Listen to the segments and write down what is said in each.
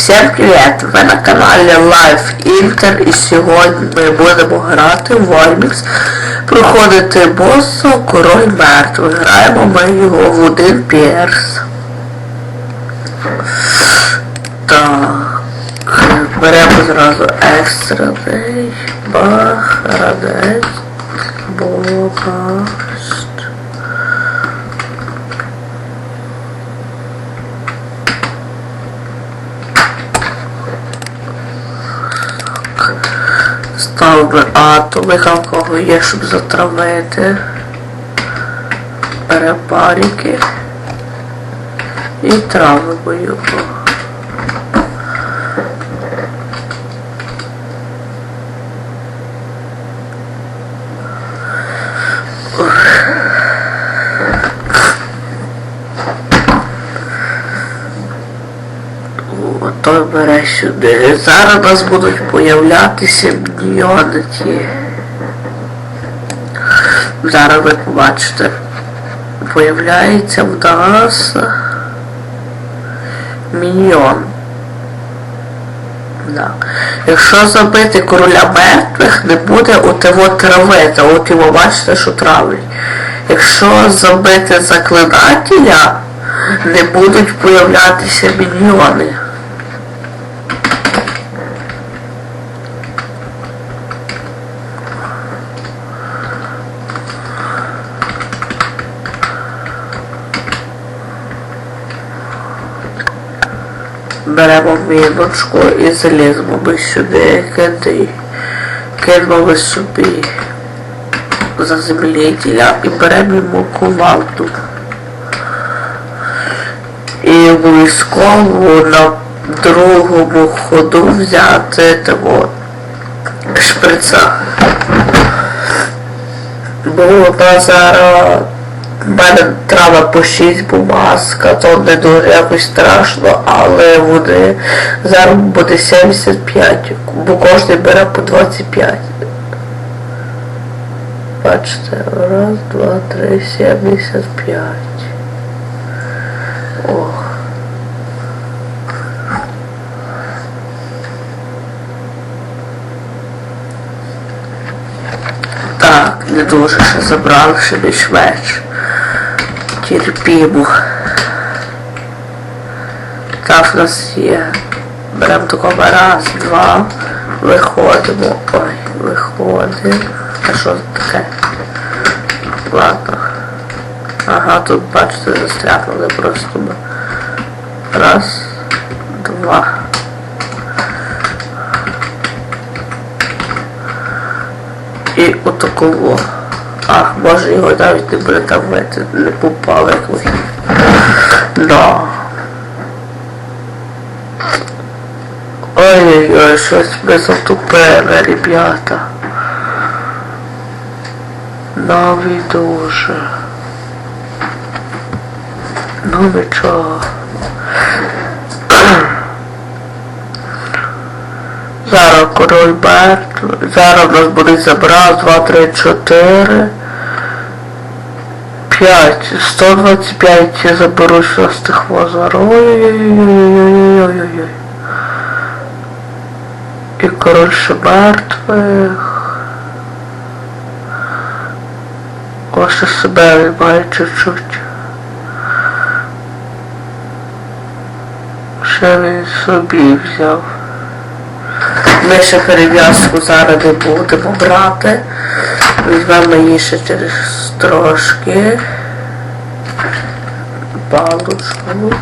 Всем привет! Ви на каналі Life Inter і сьогодні ми будемо грати в Вольмікс, проходити боссу Король Мертвий. Граємо ми його в один перс. Так. Беремо зразу екстрений, бах, радець, бокаст. Ставимо а в кого є, щоб затравити. Перепаріки. І трави його. Ото бере сюди. Зараз у нас будуть появлятися міньйони. Зараз ви побачите. Появляється в нас міньйон. Да. Якщо забити короля мертвих, не буде от його травити, от його бачите, що травить. Якщо забити заклинателя, не будуть появлятися міньйони. Беремо міночку і заліземо ми сюди, кидай. Кинемо собі заземлителя і беремо кувалду. І обов'язково на другому ходу взяти того шприца. Бо вона мене треба по 6 бумазка, то не дуже якось страшно, але вони зараз буде 75, бо кожен бере по 25. Бачите, раз, два, три, 75. Ох. Так, не дуже ще забрали, ще більш-менш. Терпімо. Так, в нас є. Беремо такого раз, два. Виходимо. Ой, виходимо. А що таке? Ладно. Ага, тут бачите, застрягнули просто. Раз, два. І отаково. Ах, може його навіть буде там не попав як. Да. Ой-ой-ой, щось ми затупили, ребята. Нові дуже. Ну нічого. Зараз король мертвий. Зараз нас буде забрав 2, 3, 4. 5. 125 я заберу шостих возар. Ой-ой-ой-ой-ой-ой-ой-ой. І король ще мертвих. Ось себе він чуть-чуть. Ще він собі взяв. Ми ще перев'язку зараз не будемо брати. Візьмемо її ще через трошки. Балочку.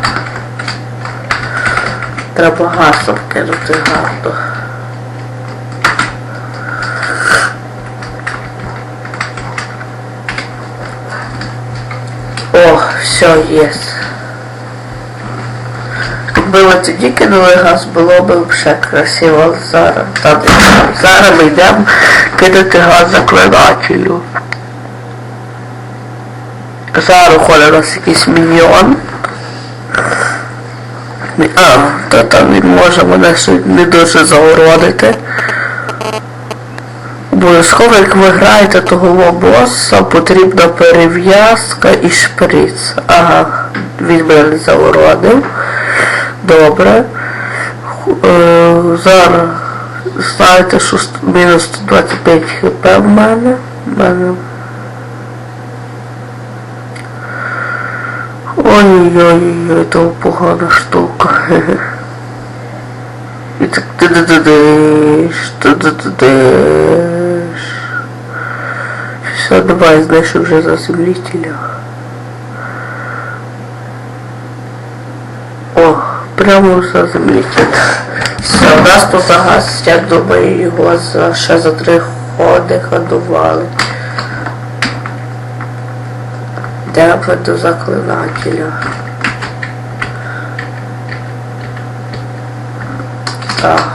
Треба гасло вкинути гарно. О, все, є. Ви тоді кинули газ, було б вже красиво зараз. Не. Зараз ми йдемо кидати газ заклинателю. Зараз ходить у нас якийсь міньйон. Мі- А, то там він може мене не дуже зауродити. Обов'язково, як ви граєте того боса, потрібна перев'язка і шприц. Ага, він мене зауродив. Добре. Е, зараз знаєте, що мінус 125 хп в мене. В мене. Ой-ой-ой, це погана штука. І так ти-ди-ди-диш, ти-ди-ди-диш. Все, давай, знаєш, вже за прямо за землителя. Все, нас тут газ, я думаю, його за, ще за три ходи ходували. Де ви до заклинателя? Так.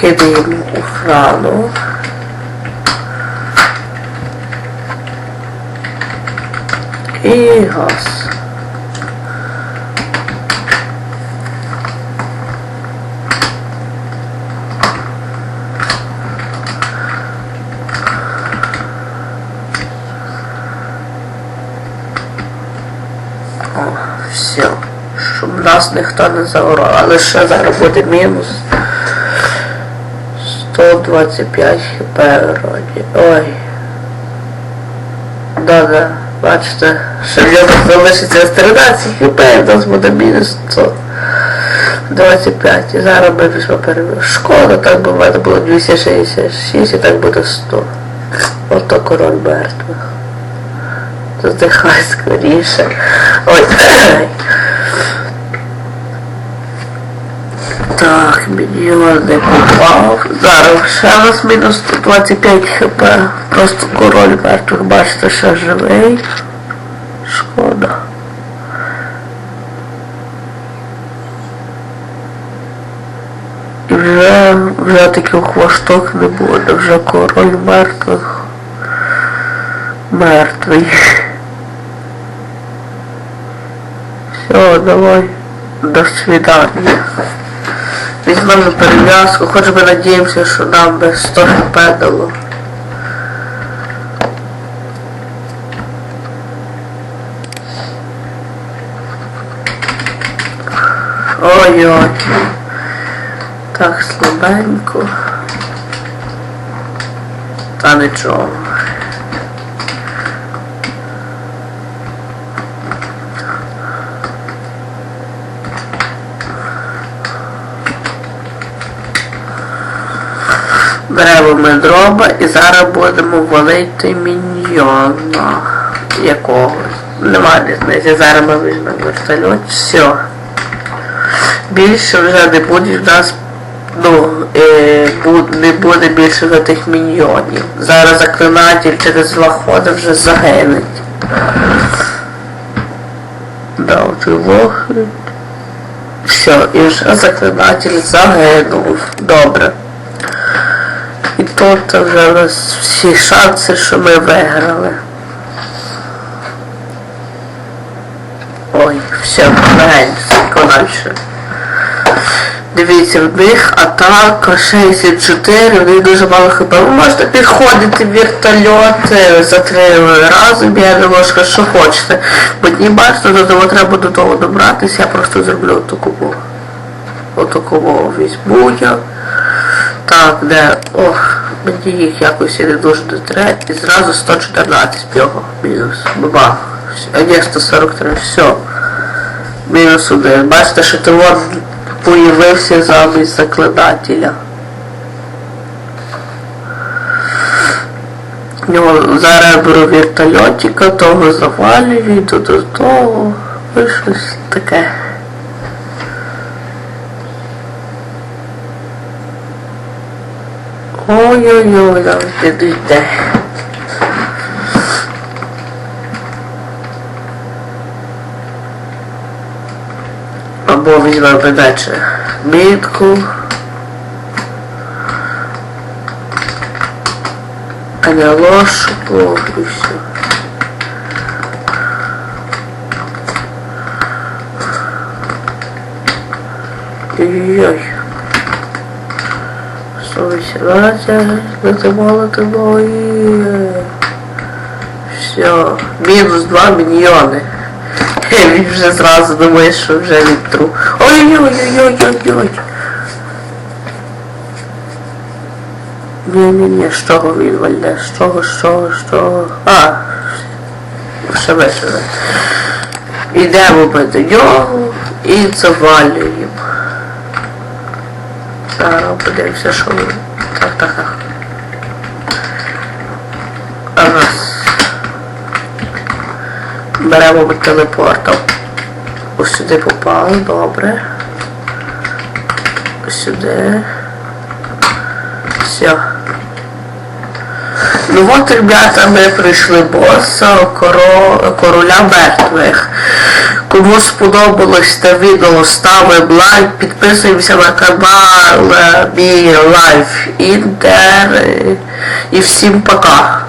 Кидаємо охрану. І газ. О, все. Щоб нас ніхто не заорав. Але ще зараз буде мінус. 125 хп вроді. Ой. Да-да. Бачите, що в нього залишиться 13 хп, в нас буде мінус 125. І зараз ми пішли перевіримо. Шкода, так би в було 266 і так буде 100. Ото король мертвих. Здихай скоріше. Ой. Так, мільйон не попав. Зараз ще раз мінус 125 хп. Просто король мертвих, бачите, ще живий. Шкода. І вже, вже таких хвосток не буде, вже король мертвих. Мертвий. Все, давай. До свидания. Візьмемо перев'язку, хоч би надіємося, що нам би 100 хп дало. Ой-ой. Так, слабенько. Та нічого. Беремо ми дрова і зараз будемо валити міньйона якогось. Немає різниці, зараз ми візьмемо вертольот. Все. Більше вже не буде в нас, ну, е, не буде більше за тих міньйонів. Зараз заклинатель через два вже загинуть. Да, тривог. Все, і вже заклинатель загинув. Добре. Тут вже у нас всі шанси, що ми виграли. Ой, все, далі. Дивіться, в них атака 64, в них дуже мало хп. Ви можете підходити в вертольоти за три рази, бігати ложка, що хочете. Не бачите, до того треба до того добратися, я просто зроблю таку. Отаково візьму я. Так, де. Ох, мені їх якось і не дуже дотре. І зразу 114 його. Мінус. Баба. А ні, 143. Все. Мінус один. Бачите, що вон появився замість заклинателя. Ну, зараз я беру вертольотика, того завалюю, йду до того. Щось таке. Ой-ой-ой, не дійде. Або візьмемо далі мітку. А не ложку і все. Ой-ой-ой. 118, затимали мої. Все, мінус 2 мільйони. Він вже зразу думає, що вже він тру. Ой-ой-ой-ой-ой-ой. Ні-ні-ні, з чого він вальне? З чого, з чого, з чого? А, ще виживе. Ідемо ми нього і завалюємо. Подивимося, що так, так. Раз. Беремо телепортом. Ось сюди попали, добре. Ось. Все. Ну от, ребята, ми прийшли боса коро... короля мертвих. Кому сподобалось це відео, ставимо лайк, підписуємося на канал мій лайф інтер і всім пока.